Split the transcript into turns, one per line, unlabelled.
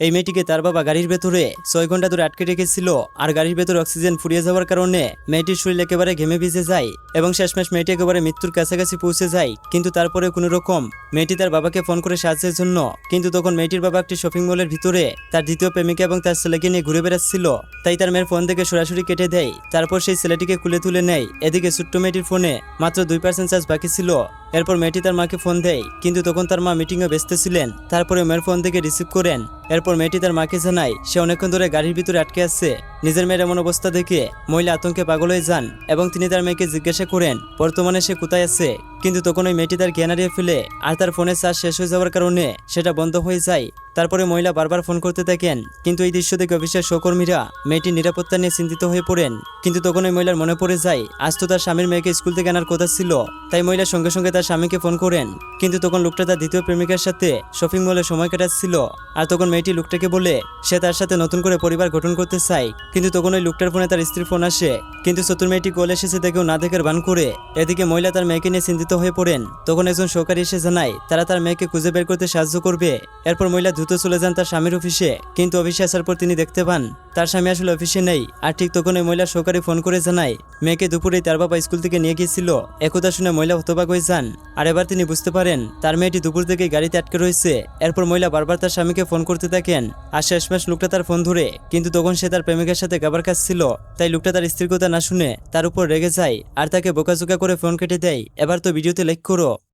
এই মেয়েটিকে তার বাবা গাড়ির ভেতরে ছয় ঘণ্টা ধরে আটকে রেখেছিল আর গাড়ির ভেতরে অক্সিজেন ফুরিয়ে যাওয়ার কারণে মেয়েটির শরীর একেবারে ঘেমে ভিজে যায় এবং শেষমেশ মেয়েটি একেবারে মৃত্যুর কাছাকাছি পৌঁছে যায়। কিন্তু তারপরে কোনো রকম মেয়েটি তার বাবাকে ফোন করে সাহায্যের জন্য। কিন্তু তখন মেয়েটির বাবা একটি শপিং মলের ভিতরে তার দ্বিতীয় প্রেমিকা এবং তার ছেলেকে নিয়ে ঘুরে বেড়াচ্ছিল। তাই তার মেয়ের ফোন থেকে সরাসরি কেটে দেয়। তারপর সেই ছেলেটিকে কুলে তুলে নেয়। এদিকে ছোট্ট মেয়েটির ফোনে মাত্র দুই পার্সেন্ট চার্জ বাকি ছিল। এরপর মেয়েটি তার মাকে ফোন দেয়। কিন্তু তখন তার মা মিটিংয়ে ব্যস্ত ছিলেন। তারপরে মেয়ের ফোন থেকে রিসিভ করেন। এরপর মেয়েটি তার মাকে জানায় সে অনেকক্ষণ ধরে গাড়ির ভিতরে আটকে আছে। নিজের মেয়ের এমন অবস্থা দেখে মহিলা আতঙ্কে পাগল হয়ে যান এবং তিনি তার মেয়েকে জিজ্ঞাসা করেন, বর্তমানে সে কোথায় আছে? কিন্তু তখন ওই মেয়েটি তার জ্ঞান হারিয়ে ফেলে আর তার ফোনের চার্জ শেষ হয়ে যাওয়ার কারণে সেটা বন্ধ হয়ে যায়। তারপরে মহিলা বারবার ফোন করতে থাকেন, কিন্তু এই দৃশ্য দেখে অফিসের সহকর্মীরা মেয়েটির নিরাপত্তা নিয়ে চিন্তিত হয়ে পড়েন। কিন্তু তখন ওই মহিলার মনে পড়ে যায়, আজ তো তার স্বামীর মেয়েকে স্কুল থেকে আনার কথা ছিল। তাই মহিলা সঙ্গে সঙ্গে তার স্বামীকে ফোন করেন, কিন্তু তখন লোকটা তার দ্বিতীয় প্রেমিকার সাথে শপিং মলে সময় কাটাচ্ছিল। আর তখন মেয়েটি লোকটাকে বলে, সে তার সাথে নতুন করে পরিবার গঠন করতে চায়। কিন্তু তখন ওই লোকটার ফোনে তার স্ত্রীর ফোন আসে। কিন্তু চতুর মেয়েটি কল এসেছে দেখেও না দেখার বান করে। এদিকে মহিলা তার মেয়েকে নিয়ে চিন্তিত হয়ে পড়েন। তখন একজন সহকারী এসে জানায়, তারা তার মেয়েকে খুঁজে বের করতে সাহায্য করবে। এরপর মহিলা দ্রুত চলে যান তার স্বামীর অফিসে, কিন্তু অফিসে আসার পর তিনি দেখতে পান, তার স্বামী আসলে অফিসে নেই। আর ঠিক তখন ওই মহিলা সহকারী ফোন করে জানায়, মেয়েকে দুপুরেই তার বাবা স্কুল থেকে নিয়ে গিয়েছিল। একথা শুনে মহিলা হতবাক হয়ে যান। আর এবার তিনি বুঝতে পারেন, তার মেয়েটি দুপুর থেকে গাড়িতে আটকে রয়েছে। এরপর মহিলা বারবার তার স্বামীকে ফোন করতে থাকেন। আর শেষমেশ লোকটা তার ফোন ধরে, কিন্তু তখন সে তার প্রেমিকের সাথে গাবার কাজ ছিল, তাই লোকটা তার স্ত্রীর কথা না শুনে তার উপর রেগে যায় আর তাকে বোকাচোকা করে ফোন কেটে দেয়। এবার তো ভিডিওতে লাইক করো।